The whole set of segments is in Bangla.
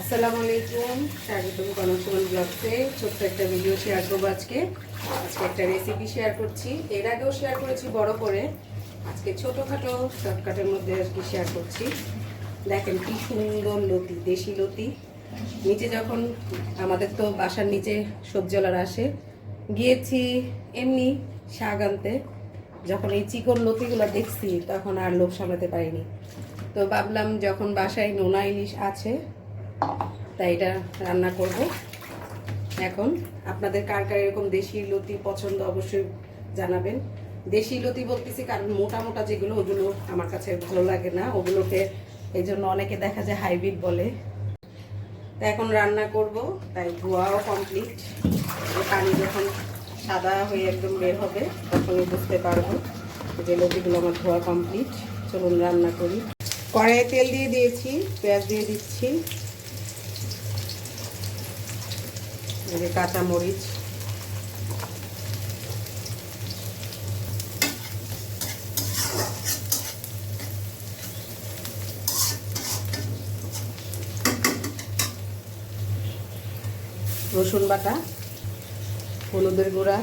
আসসালামু আলাইকুম। স্বাগতম কনকসমান ব্লগসে। ছোট্ট একটা ভিডিও শেয়ার করব আজকে। আজকে একটা রেসিপি শেয়ার করছি। এর আগেও শেয়ার করেছি বড় করে। আজকে ছোটোখাটো শর্টকাটের মধ্যে আর কি শেয়ার করছি। দেখেন কি সুন্দর লতি, দেশি লতি। নিচে যখন আমাদের তো বাসার নিচে সবজিওয়ালারা আসে, গিয়েছি এমনি শাক আনতে। যখন এই চিকন লতিগুলো দেখছি, তখন আর লোভ সামলাতে পারিনি। তো ভাবলাম যখন বাসায় নোনা ইলিশ আছে তাই এটা রান্না করব। এখন আপনাদের কার কার এরকম দেশি লতি পছন্দ অবশ্যই জানাবেন। দেশি লতি বলতেছি কারণ মোটা মোটা যেগুলো, ওগুলো আমার কাছে ভালো লাগে না। ওগুলোকে এই জন্য অনেকে দেখা যায় হাইব্রিড বলে। তা এখন রান্না করব, তাই ধোয়াও কমপ্লিট। পানি যখন সাদা হয়ে একদম বের হবে তখনই বুঝতে পারব যে লতিগুলো আমার ধোয়া কমপ্লিট। চলুন রান্না করি। কড়াইয়ে তেল দিয়ে দিয়েছি, পেঁয়াজ দিয়ে দিচ্ছি। এই যে কাঁচা মরিচ। রসুন বাটা হলুদের গুঁড়া।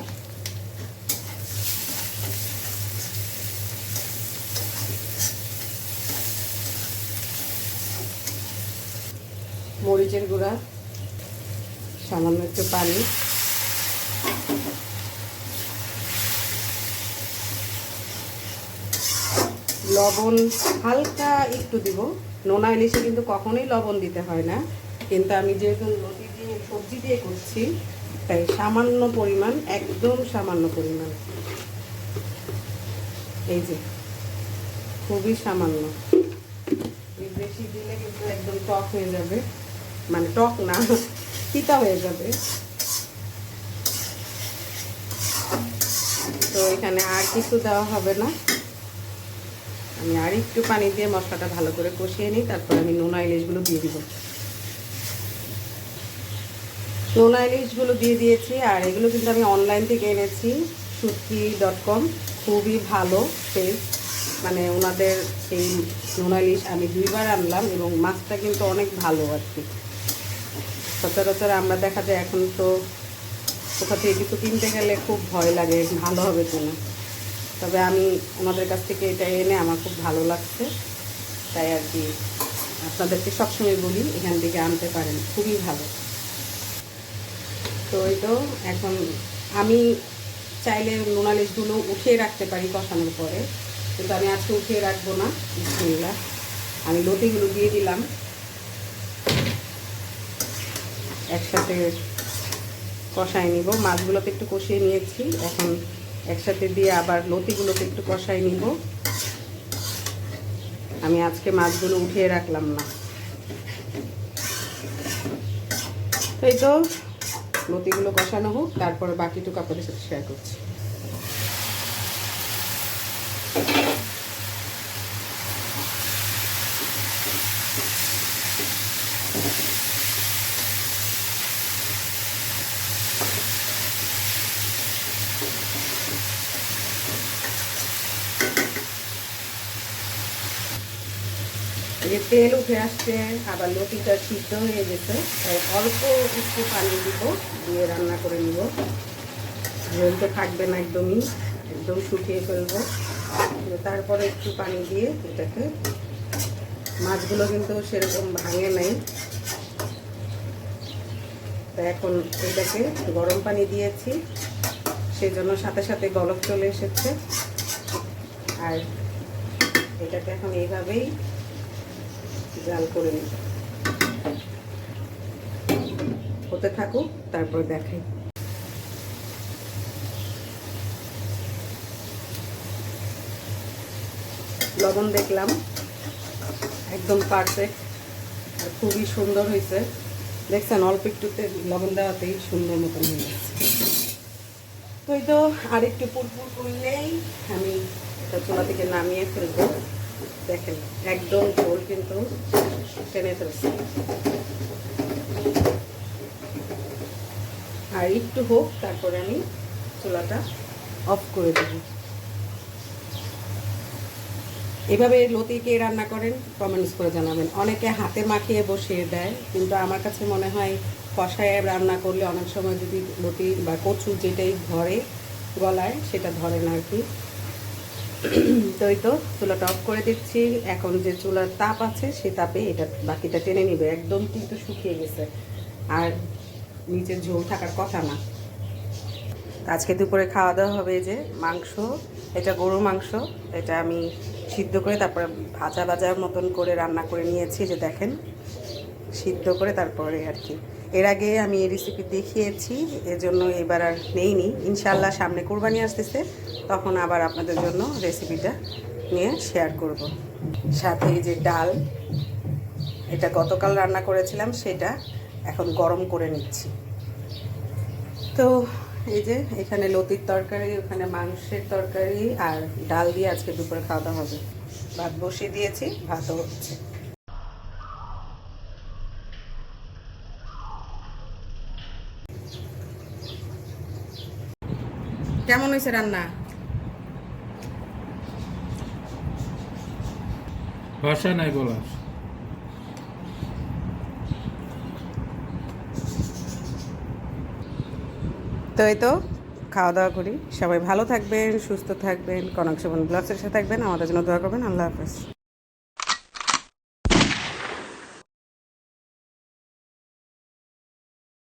মরিচের গুঁড়া। সামান্য একটু পানি। লবণ হালকা একটু দিব। নোনা ইলিশে কিন্তু কখনোই লবণ দিতে হয় না। কিন্তু আমি যেহেতু নদী দিয়ে, সবজি দিয়ে করছি, তাই সামান্য পরিমাণ, একদম সামান্য পরিমাণ। এই যে, খুবই সামান্য। বেশি দিলে কিন্তু একদম টক হয়ে যাবে। মানে টক না। তিতা হয়ে যাবে। তো এখানে আর কিছু দেওয়া হবে না। আমি আর একটু পানি দিয়ে মশলাটা ভালো করে কষিয়ে নিই, তারপর আমি নোনা ইলিশগুলো দিয়ে দিব। নোনা ইলিশগুলো দিয়ে দিয়েছি, আর এগুলো কিন্তু আমি অনলাইন থেকে এনেছি সুতি ডট কম খুবই ভালো পেজ মানে ওনাদের এই নোনা ইলিশ আমি দুইবার আনলাম এবং মাছটা কিন্তু অনেক ভালো আর কি। সচরাচর আমরা দেখা যায় এখন তো কোথা থেকে কিছু কিনতে গেলে খুব ভয় লাগে, ভালো হবে কিনা? তবে আমি ওনাদের কাছ থেকে এটা এনে আমার খুব ভালো লাগছে। তাই আর কি আপনাদেরকে সবসময় বলি, এখান থেকে আনতে পারেন, খুবই ভালো। তো এই তো, এখন আমি চাইলে নোনালিশগুলো উঠিয়ে রাখতে পারি কষানোর পরে, কিন্তু আমি আজকে উঠিয়ে রাখব না আমি লতিগুলো দিয়ে দিলাম। একসাথে কষাই নিব। মাছগুলোকে একটু কষিয়ে নিয়েছি। এখন একসাথে দিয়ে আবার লতিগুলোকে একটু কষাই নিব। আমি আজকে মাছগুলো উঠিয়ে রাখলাম না। এই তো, লতিগুলো কষানো হোক, তারপরে বাকিটুকু আপনাদের সাথে শেয়ার করছি। যে তেল উঠে আসছে, আবার লতিটা সিদ্ধ হয়ে গেছে, তাই অল্প একটু পানি দিব, দিয়ে রান্না করে নিব। ঝোল তো থাকবে না একদমই, একদম শুকিয়ে ফেলব। তারপরে একটু পানি দিয়ে এটাকে, মাছগুলো কিন্তু সেরকম ভাঙে নাই। তা এখন এটাকে গরম পানি দিয়েছি, সেজন্য সাথে সাথে গলক চলে এসেছে। আর এটাকে এখন এইভাবেই জাল করে নিই। হতে থাকুক, তারপর দেখাই। লবণ দেখলাম, একদম পারফেক্ট আর খুবই সুন্দর হয়েছে। দেখছেন, অল্প একটুতে লবণ দেওয়াতেই সুন্দর মতন হয়ে গেছে। তো এই তো আর একটু পুরপুর করলেই আমি এটা চোলা থেকে নামিয়ে ফেলব। দেখেন, একদম ঝোল কিন্তু টেনে ফেলছে আর একটু হোক, তারপরে আমি চুলাটা অফ করে দেব। এভাবে লতিকে রান্না করেন কমেন্টস করে জানাবেন। অনেকে হাতে মাখিয়ে বসিয়ে দেয়, কিন্তু আমার কাছে মনে হয় কষায় রান্না করলে অনেক সময় যদি লতি বা কচু যেটাই ধরে গলায়, সেটা ধরে না আর কি। তো এই তো, চুলাটা অফ করে দিচ্ছি। এখন যে চুলার তাপ আছে, সে তাপে এটা বাকিটা টেনে নিবে। একদম কিন্তু শুকিয়ে গেছে। আর নিচে ঝোল থাকার কথা না। আজকে দুপুরে খাওয়া দাওয়া হবে যে মাংস। এটা গরু মাংস। এটা আমি সিদ্ধ করে তারপরে ভাজা ভাজার মতন করে রান্না করে নিয়েছি যে দেখেন। সিদ্ধ করে তারপরে আর কি। এর আগে আমি এই রেসিপি দেখিয়েছি, এজন্য এবার আর নেইনি। ইনশাল্লাহ সামনে কোরবানি আসতেছে, তখন আবার আপনাদের জন্য রেসিপিটা নিয়ে শেয়ার করব। সাথে যে ডাল, এটা গতকাল রান্না করেছিলাম, সেটা এখন গরম করে নিচ্ছি। তো এই যে এখানে লতির তরকারি, ওখানে মাংসের তরকারি আর ডাল দিয়ে আজকে দুপুরে খাওয়া দাওয়া হবে। ভাত বসিয়ে দিয়েছি, ভাতও হচ্ছে। কেমন হয়েছে রান্না? ভাষা নাই বলার। তো এই তো খাওয়া দাওয়া করি। সবাই ভালো থাকবেন সুস্থ থাকবেন কনক সেবন ব্লগসের সাথে থাকবেন। আমাদের জন্য দোয়া করবেন। আল্লাহ হাফেজ।